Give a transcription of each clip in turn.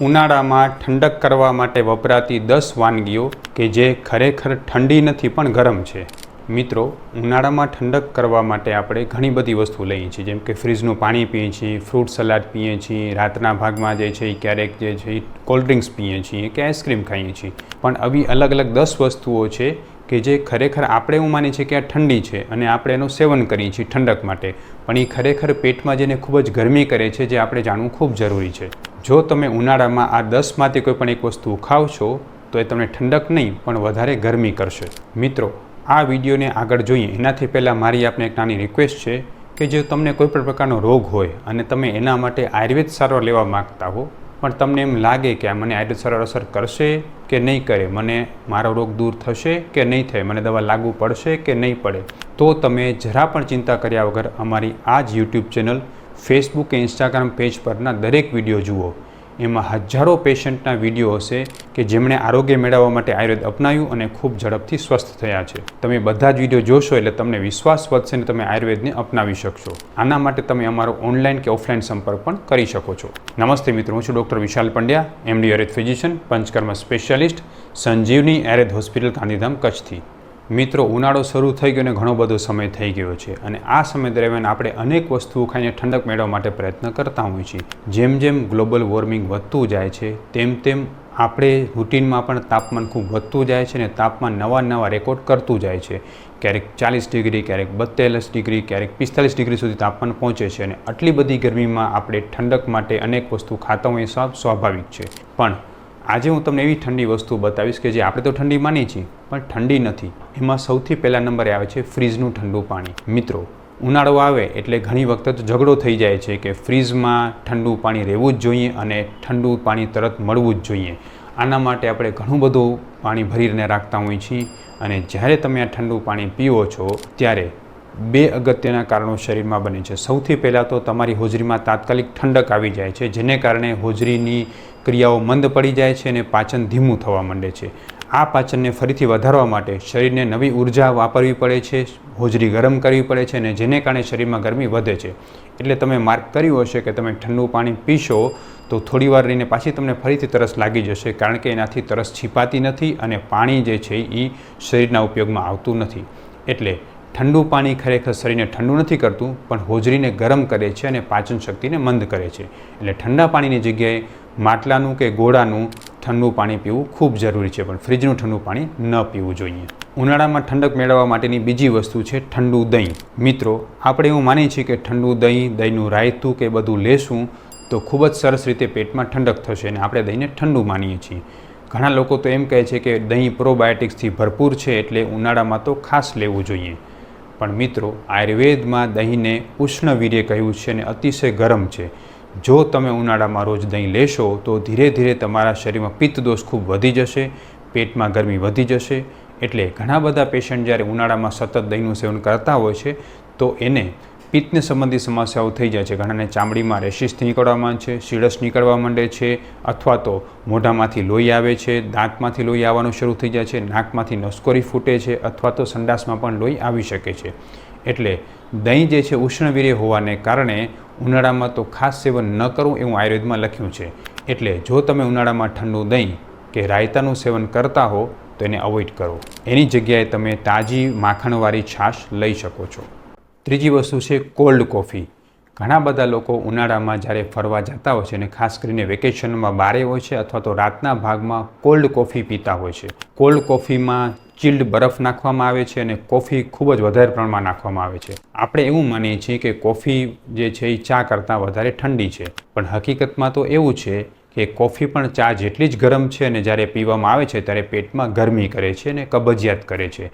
ઉનાળામાં ઠંડક કરવા માટે વપરાતી દસ વાનગીઓ કે જે ખરેખર ઠંડી નથી પણ ગરમ છે. મિત્રો, ઉનાળામાં ઠંડક કરવા માટે આપણે ઘણી બધી વસ્તુ લઈએ છીએ, જેમ કે ફ્રીજનું પાણી પીએ છીએ, ફ્રૂટ સલાડ પીએ છીએ, રાતના ભાગમાં જે છે ક્યારેક જે છે કોલ્ડ ડ્રિંક્સ પીએ છીએ કે આઈસ્ક્રીમ ખાઈએ છીએ. પણ આવી અલગ અલગ દસ વસ્તુઓ છે કે જે ખરેખર આપણે એવું માનીએ છીએ કે આ ઠંડી છે અને આપણે એનું સેવન કરીએ છીએ ઠંડક માટે. પણ એ ખરેખર પેટમાં જેને ખૂબ જ ગરમી કરે છે, જે આપણે જાણવું ખૂબ જરૂરી છે. જો તમે ઉનાળામાં આ દસમાંથી કોઈ પણ એક વસ્તુ ખાવ છો તો એ તમને ઠંડક નહીં, પણ વધારે ગરમી કરશે. મિત્રો, આ વિડીયોને આગળ જોઈએ. એનાથી પહેલાં મારી આપને એક નાની રિક્વેસ્ટ છે કે જો તમને કોઈ પણ પ્રકારનો રોગ હોય અને તમે એના માટે આયુર્વેદ સારવાર લેવા માગતા હો, પણ તમને એમ લાગે કે આ મને આયુર્વેદ સારવાર અસર કરશે કે નહીં કરે, મને મારો રોગ દૂર થશે કે નહીં થાય, મને દવા લાગુ પડશે કે નહીં પડે, તો તમે જરા પણ ચિંતા કર્યા વગર અમારી આ જ યુટ્યુબ ચેનલ ફેસબુક કે ઇન્સ્ટાગ્રામ પેજ પરના દરેક વીડિયો જુઓ. એમાં હજારો પેશન્ટના વીડિયો હશે કે જેમણે આરોગ્ય મેળવવા માટે આયુર્વેદ અપનાવ્યું અને ખૂબ ઝડપથી સ્વસ્થ થયા છે. તમે બધા જ વીડિયો જોશો એટલે તમને વિશ્વાસ વધશે ને તમે આયુર્વેદને અપનાવી શકશો. આના માટે તમે અમારો ઓનલાઈન કે ઓફલાઈન સંપર્ક પણ કરી શકો છો. નમસ્તે મિત્રો, હું છું doctor Vishal Pandya MD Ayurveda physician Panchakarma specialist Sanjeevani Ayurveda hospital Gandhidham કચ્છથી. મિત્રો, ઉનાળો શરૂ થઈ ગયો અને ઘણો બધો સમય થઈ ગયો છે અને આ સમય દરમિયાન આપણે અનેક વસ્તુઓ ખાઈને ઠંડક મેળવવા માટે પ્રયત્ન કરતા હોઈએ છીએ. જેમ જેમ ગ્લોબલ વોર્મિંગ વધતું જાય છે, તેમ તેમ આપણે રૂટીનમાં પણ તાપમાન ખૂબ વધતું જાય છે અને તાપમાન નવા નવા રેકોર્ડ કરતું જાય છે. ક્યારેક ચાલીસ ડિગ્રી, ક્યારેક બત્તેલીસ ડિગ્રી, ક્યારેક પિસ્તાલીસ ડિગ્રી સુધી તાપમાન પહોંચે છે અને આટલી બધી ગરમીમાં આપણે ઠંડક માટે અનેક વસ્તુ ખાતા હોઈએ સ્વા સ્વાભાવિક છે. પણ આજે હું તમને એવી ઠંડી વસ્તુ બતાવીશ કે જે આપણે તો ઠંડી માનીએ છીએ, પણ ઠંડી નથી. એમાં સૌથી પહેલા નંબરે આવે છે ફ્રીજનું ઠંડુ પાણી. મિત્રો, ઉનાળો આવે એટલે ઘણી વખત ઝઘડો થઈ જાય છે કે ફ્રીજમાં ઠંડુ પાણી રહેવું જ જોઈએ અને ઠંડુ પાણી તરત મળવું જ જોઈએ. આના માટે આપણે ઘણું બધું પાણી ભરીને રાખતા હોઈએ છીએ અને જ્યારે તમે આ ઠંડુ પાણી પીવો છો, ત્યારે બે અગત્યના કારણો શરીરમાં બને છે. સૌથી પહેલાં તો તમારી હોજરીમાં તાત્કાલિક ઠંડક આવી જાય છે, જેને કારણે હોજરીની ક્રિયાઓ મંદ પડી જાય છે અને પાચન ધીમું થવા માંડે છે. આ પાચનને ફરીથી વધારવા માટે શરીરને નવી ઊર્જા વાપરવી પડે છે, હોજરી ગરમ કરવી પડે છે અને જેને કારણે શરીરમાં ગરમી વધે છે. એટલે તમે માર્ક કર્યું હશે કે તમે ઠંડુ પાણી પીશો તો થોડી વાર રહીને પાછી તમને ફરીથી તરસ લાગી જશે કારણ કે એનાથી તરસ છીપાતી નથી અને પાણી જે છે એ શરીરના ઉપયોગમાં આવતું નથી. એટલે ઠંડુ પાણી ખરેખર શરીરને ઠંડુ નથી કરતું, પણ હોજરીને ગરમ કરે છે અને પાચન શક્તિને મંદ કરે છે. એટલે ઠંડા પાણીની જગ્યાએ માટલાનું કે ગોળાનું ઠંડુ પાણી પીવું ખૂબ જરૂરી છે, પણ ફ્રીજનું ઠંડુ પાણી ન પીવું જોઈએ. ઉનાળામાં ઠંડક મેળવવા માટેની બીજી વસ્તુ છે ઠંડુ દહીં. મિત્રો, આપણે એવું માનીએ છીએ કે ઠંડુ દહીં, દહીંનું રાયતું કે બધું લેશું તો ખૂબ જ સરસ રીતે પેટમાં ઠંડક થશે અને આપણે દહીંને ઠંડુ માનીએ છીએ. ઘણા લોકો તો એમ કહે છે કે દહીં પ્રોબાયોટિક્સથી ભરપૂર છે એટલે ઉનાળામાં તો ખાસ લેવું જોઈએ. પણ મિત્રો, આયુર્વેદમાં દહીંને ઉષ્ણવીર્ય કહ્યું છે અને અતિશય ગરમ છે. જો તમે ઉનાળામાં રોજ દહીં લેશો, તો ધીરે ધીરે તમારા શરીરમાં પિત્ત દોષ ખૂબ વધી જશે, પેટમાં ગરમી વધી જશે. એટલે ઘણા બધા પેશન્ટ જ્યારે ઉનાળામાં સતત દહીંનું સેવન કરતા હોય છે, તો એને પિત્તને સંબંધિત સમસ્યાઓ થઈ જાય છે. ઘણાને ચામડીમાં રેશિસ નીકળવા માંડે છે, શીળસ નીકળવા માંડે છે, અથવા તો મોઢામાંથી લોહી આવે છે, દાંતમાંથી લોહી આવવાનું શરૂ થઈ જાય છે, નાકમાંથી નસકોરી ફૂટે છે, અથવા તો સંડાસમાં પણ લોહી આવી શકે છે. એટલે દહીં જે છે ઉષ્ણવીર્ય હોવાને કારણે ઉનાળામાં તો ખાસ સેવન ન કરવું એવું આયુર્વેદમાં લખ્યું છે. એટલે જો તમે ઉનાળામાં ઠંડુ દહીં કે રાયતાનું સેવન કરતા હો, તો એને અવોઇડ કરો. એની જગ્યાએ તમે તાજી માખણવાળી છાશ લઈ શકો છો. ત્રીજી વસ્તુ છે કોલ્ડ કોફી. ઘણા બધા લોકો ઉનાળામાં જ્યારે ફરવા જતા હોય છે અને ખાસ કરીને વેકેશનમાં બારે હોય છે અથવા તો રાતના ભાગમાં કોલ્ડ કોફી પીતા હોય છે. કોલ્ડ કોફીમાં ચિલ્ડ બરફ નાખવામાં આવે છે અને કોફી ખૂબ જ વધારે પ્રમાણમાં નાખવામાં આવે છે. આપણે એવું માનીએ છીએ કે કોફી જે છે એ ચા કરતાં વધારે ઠંડી છે. પણ હકીકતમાં તો એવું છે કે કોફી પણ ચા જેટલી જ ગરમ છે અને જ્યારે પીવામાં આવે છે ત્યારે પેટમાં ગરમી કરે છે અને કબજિયાત કરે છે.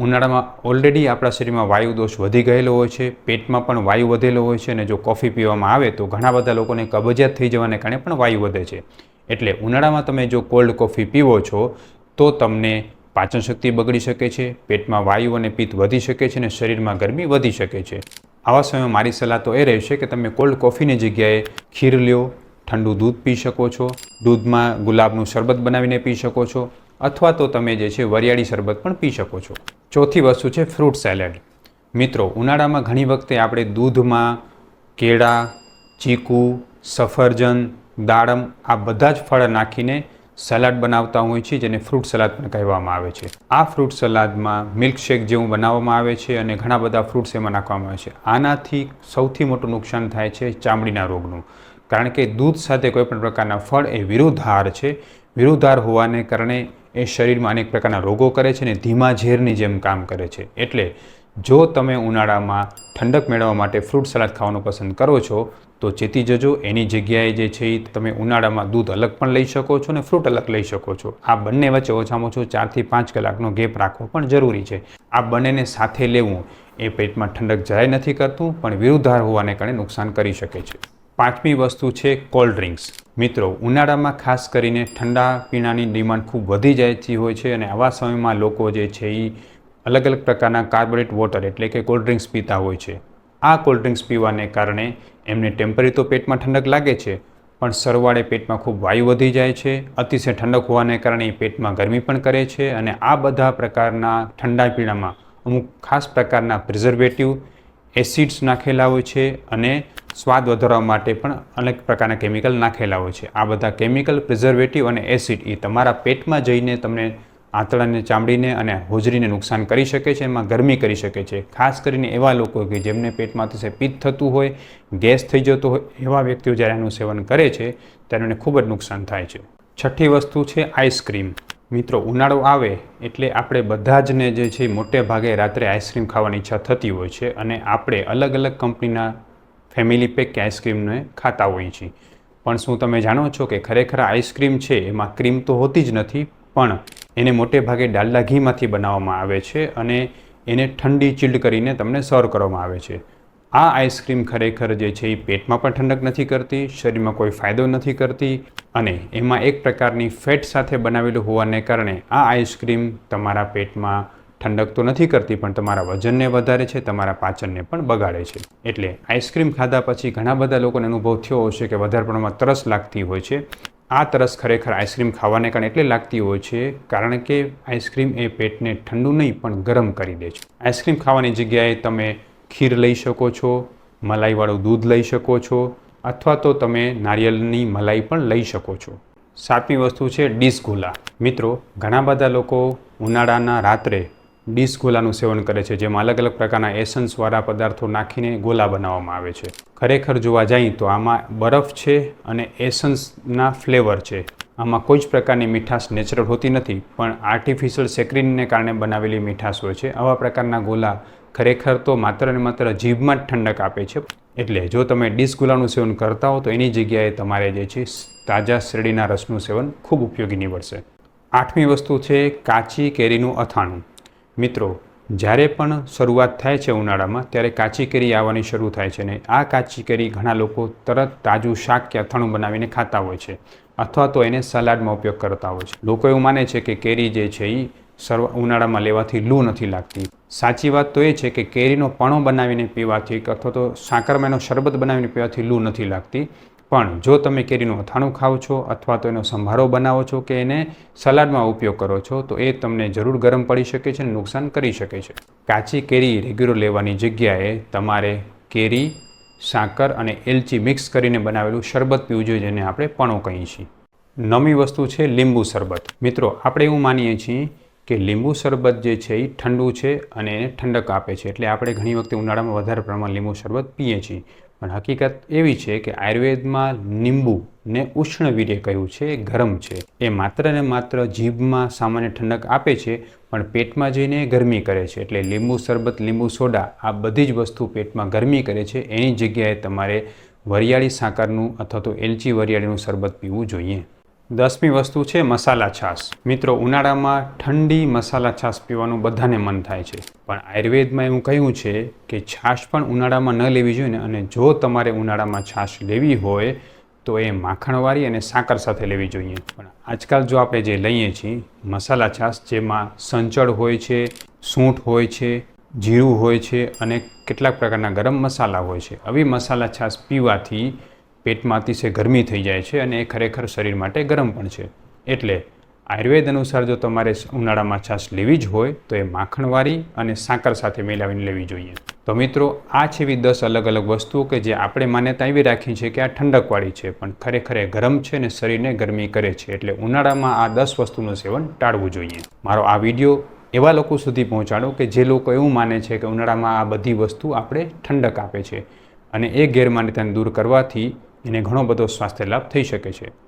ઉનાળામાં ઓલરેડી આપણા શરીરમાં વાયુ દોષ વધી ગયેલો હોય છે, પેટમાં પણ વાયુ વધેલો હોય છે અને જો કોફી પીવામાં આવે તો ઘણા બધા લોકોને કબજિયાત થઈ જવાને કારણે પણ વાયુ વધે છે. એટલે ઉનાળામાં તમે જો કોલ્ડ કોફી પીવો છો, તો તમને પાચન શક્તિ બગડી શકે છે, પેટમાં વાયુ અને પિત્ત વધી શકે છે અને શરીરમાં ગરમી વધી શકે છે. આવા સમયમાં મારી સલાહ તો એ રહેશે કે તમે કોલ્ડ કોફીની જગ્યાએ ખીર લ્યો, ઠંડુ દૂધ પી શકો છો, દૂધમાં ગુલાબનું શરબત બનાવીને પી શકો છો, અથવા તો તમે જે છે વરિયાળી શરબત પણ પી શકો છો. ચોથી વસ્તુ છે ફ્રૂટ સેલેડ. મિત્રો, ઉનાળામાં ઘણી વખતે આપણે દૂધમાં કેળા, ચીકુ, સફરજન, દાડમ આ બધા જ ફળ નાખીને સલાડ બનાવતા હોય છે, જેને ફ્રૂટ સલાડ પણ કહેવામાં આવે છે. આ ફ્રૂટ સલાડમાં મિલ્કશેક જેવું બનાવવામાં આવે છે અને ઘણા બધા ફ્રૂટ્સ એમાં નાખવામાં આવે છે. આનાથી સૌથી મોટું નુકસાન થાય છે ચામડીના રોગનું. કારણ કે દૂધ સાથે કોઈપણ પ્રકારના ફળ એ વિરુદ્ધાર છે. વિરુદ્ધાર હોવાને કારણે એ શરીરમાં અનેક પ્રકારના રોગો કરે છે અને ધીમા ઝેરની જેમ કામ કરે છે. એટલે જો તમે ઉનાળામાં ઠંડક મેળવવા માટે ફ્રૂટ સલાડ ખાવાનું પસંદ કરો છો, તો ચેતી જજો. એની જગ્યાએ જે છે એ તમે ઉનાળામાં દૂધ અલગ પણ લઈ શકો છો અને ફ્રૂટ અલગ લઈ શકો છો. આ બંને વચ્ચે ઓછામાં ઓછું ચારથી પાંચ કલાકનો ગેપ રાખવો પણ જરૂરી છે. આ બંનેને સાથે લેવું એ પેટમાં ઠંડક જરાય નથી કરતું, પણ વિરુદ્ધાર હોવાને કારણે નુકસાન કરી શકે છે. પાંચમી વસ્તુ છે કોલ્ડ ડ્રિંક્સ. મિત્રો, ઉનાળામાં ખાસ કરીને ઠંડા પીણાની ડિમાન્ડ ખૂબ વધી જતી હોય છે અને આવા સમયમાં લોકો જે છે એ અલગ અલગ પ્રકારના કાર્બોરેટ વોટર એટલે કે કોલ્ડ ડ્રિંક્સ પીતા હોય છે. આ કોલ્ડ ડ્રિંક્સ પીવાને કારણે એમને ટેમ્પરરી તો પેટમાં ઠંડક લાગે છે, પણ સરવાળે પેટમાં ખૂબ વાયુ વધી જાય છે, અતિશય ઠંડક હોવાને કારણે એ પેટમાં ગરમી પણ કરે છે અને આ બધા પ્રકારના ઠંડા પીણામાં અમુક ખાસ પ્રકારના પ્રિઝર્વેટિવ એસિડ્સ નાખેલા હોય છે અને સ્વાદ વધારવા માટે પણ અનેક પ્રકારના કેમિકલ નાખેલા હોય છે. આ બધા કેમિકલ, પ્રિઝર્વેટિવ અને એસિડ એ તમારા પેટમાં જઈને તમને આંતળાને ચામડીને અને હોજરીને નુકસાન કરી શકે છે, એમાં ગરમી કરી શકે છે. ખાસ કરીને એવા લોકો કે જેમને પેટમાં થશે પિત્ત થતું હોય, ગેસ થઈ જતો હોય, એવા વ્યક્તિઓ જ્યારે આનું સેવન કરે છે, ત્યારે એને ખૂબ જ નુકસાન થાય છે. છઠ્ઠી વસ્તુ છે આઈસ્ક્રીમ. મિત્રો, ઉનાળો આવે એટલે આપણે બધા જ ને જે છે મોટે ભાગે રાત્રે આઈસ્ક્રીમ ખાવાની ઈચ્છા થતી હોય છે અને આપણે અલગ અલગ કંપનીના ફેમિલી પેક કે આઈસ્ક્રીમને ખાતા હોઈએ છીએ. પણ શું તમે જાણો છો કે ખરેખર આઈસ્ક્રીમ છે, એમાં ક્રીમ તો હોતી જ નથી, પણ એને મોટે ભાગે ડાલડા ઘીમાંથી બનાવવામાં આવે છે અને એને ઠંડી ચીલ્ડ કરીને તમને સર્વ કરવામાં આવે છે. આ આઈસ્ક્રીમ ખરેખર જે છે એ પેટમાં પણ ઠંડક નથી કરતી, શરીરમાં કોઈ ફાયદો નથી કરતી અને એમાં એક પ્રકારની ફેટ સાથે બનાવેલું હોવાને કારણે આ આઈસ્ક્રીમ તમારા પેટમાં ઠંડક તો નથી કરતી, પણ તમારા વજનને વધારે છે, તમારા પાચનને પણ બગાડે છે. એટલે આઈસ્ક્રીમ ખાધા પછી ઘણા બધા લોકોને અનુભવ થયો હશે કે વધારે પ્રમાણમાં તરસ લાગતી હોય છે. આ તરસ ખરેખર આઈસ્ક્રીમ ખાવાને કારણે એટલે લાગતી હોય છે, કારણ કે આઈસ્ક્રીમ એ પેટને ઠંડુ નહીં, પણ ગરમ કરી દે છે. આઈસ્ક્રીમ ખાવાની જગ્યાએ તમે ખીર લઈ શકો છો, મલાઈવાળું દૂધ લઈ શકો છો, અથવા તો તમે નારિયેળની મલાઈ પણ લઈ શકો છો. સાતમી વસ્તુ છે ડિસગુલા મિત્રો, ઘણા બધા લોકો ઉનાળાના રાત્રે ડીશ ગોલાનું સેવન કરે છે, જેમાં અલગ અલગ પ્રકારના એસન્સવાળા પદાર્થો નાખીને ગોલા બનાવવામાં આવે છે. ખરેખર જોવા જઈએ તો આમાં બરફ છે અને એસન્સના ફ્લેવર છે. આમાં કોઈ જ પ્રકારની મીઠાશ નેચરલ હોતી નથી, પણ આર્ટિફિશિયલ સેક્રીનને કારણે બનાવેલી મીઠાશ હોય છે. આવા પ્રકારના ગોલા ખરેખર તો માત્ર ને માત્ર જીભમાં જ ઠંડક આપે છે. એટલે જો તમે ડીશ ગોલાનું સેવન કરતા હો તો એની જગ્યાએ તમારે જે છે, તાજા શેરડીના રસનું સેવન ખૂબ ઉપયોગી નીવડશે. આઠમી વસ્તુ છે કાચી કેરીનું અથાણું. મિત્રો, જ્યારે પણ શરૂઆત થાય છે ઉનાળામાં, ત્યારે કાચી કેરી આવવાની શરૂ થાય છે ને આ કાચી કેરી ઘણા લોકો તરત તાજું શાક કે અથાણું બનાવીને ખાતા હોય છે અથવા તો એને સલાડમાં ઉપયોગ કરતા હોય છે. લોકો એવું માને છે કે કેરી જે છે એ સર્વ ઉનાળામાં લેવાથી લૂ નથી લાગતી. સાચી વાત તો એ છે કે કેરીનો પણો બનાવીને પીવાથી અથવા તો સાકરમાં શરબત બનાવીને પીવાથી લૂ નથી લાગતી. પણ જો તમે કેરીનું અથાણું ખાઓ છો અથવા તો એનો સંભારો બનાવો છો કે એને સલાડમાં ઉપયોગ કરો છો, તો એ તમને જરૂર ગરમ પડી શકે છે અને નુકસાન કરી શકે છે. કાચી કેરી રેગ્યુલર લેવાની જગ્યાએ તમારે કેરી, સાકર અને એલચી મિક્સ કરીને બનાવેલું શરબત પીવું જોઈએ, જેને આપણે પણો કહીએ છીએ. નવી વસ્તુ છે લીંબુ શરબત. મિત્રો, આપણે એવું માનીએ છીએ કે લીંબુ શરબત જે છે એ ઠંડુ છે અને એને ઠંડક આપે છે. એટલે આપણે ઘણી વખતે ઉનાળામાં વધારે પ્રમાણમાં લીંબુ શરબત પીએ છીએ. પણ હકીકત એવી છે કે આયુર્વેદમાં લીંબુને ઉષ્ણવીર્ય કહ્યું છે ગરમ છે. એ માત્ર ને માત્ર જીભમાં સામાન્ય ઠંડક આપે છે, પણ પેટમાં જઈને ગરમી કરે છે. એટલે લીંબુ, શરબત, લીંબુ સોડા આ બધી જ વસ્તુ પેટમાં ગરમી કરે છે. એની જગ્યાએ તમારે વરિયાળી સાકરનું અથવા તો એલચી વરિયાળીનું શરબત પીવું જોઈએ. દસમી વસ્તુ છે મસાલા છાશ. મિત્રો, ઉનાળામાં ઠંડી મસાલા છાશ પીવાનું બધાને મન થાય છે. પણ આયુર્વેદમાં એવું કહ્યું છે કે છાશ પણ ઉનાળામાં ન લેવી જોઈએ ને અને જો તમારે ઉનાળામાં છાશ લેવી હોય, તો એ માખણવાળી અને સાકર સાથે લેવી જોઈએ. પણ આજકાલ જો આપણે જે લઈએ છીએ, મસાલા છાશ જેમાં સંચળ હોય છે, સૂંઠ હોય છે જીરું હોય છે અને કેટલાક પ્રકારના ગરમ મસાલા હોય છે, આવી મસાલા છાશ પીવાથી પેટમાં અતિશય ગરમી થઈ જાય છે અને એ ખરેખર શરીર માટે ગરમ પણ છે. એટલે આયુર્વેદ અનુસાર જો તમારે ઉનાળામાં છાશ લેવી જ હોય, તો એ માખણવાળી અને સાકર સાથે મિલાવીને લેવી જોઈએ. તો મિત્રો, આ છે એવી દસ અલગ અલગ વસ્તુઓ કે જે આપણે માન્યતા એવી રાખી છે કે આ ઠંડકવાળી છે, પણ ખરેખર એ ગરમ છે ને શરીરને ગરમી કરે છે. એટલે ઉનાળામાં આ દસ વસ્તુનું સેવન ટાળવું જોઈએ. મારો આ વીડિયો એવા લોકો સુધી પહોંચાડો કે જે લોકો એવું માને છે કે ઉનાળામાં આ બધી વસ્તુ આપણે ઠંડક આપે છે અને એ ગેરમાન્યતાને દૂર કરવાથી એને ઘણો બધો સ્વાસ્થ્ય લાભ થઈ શકે છે.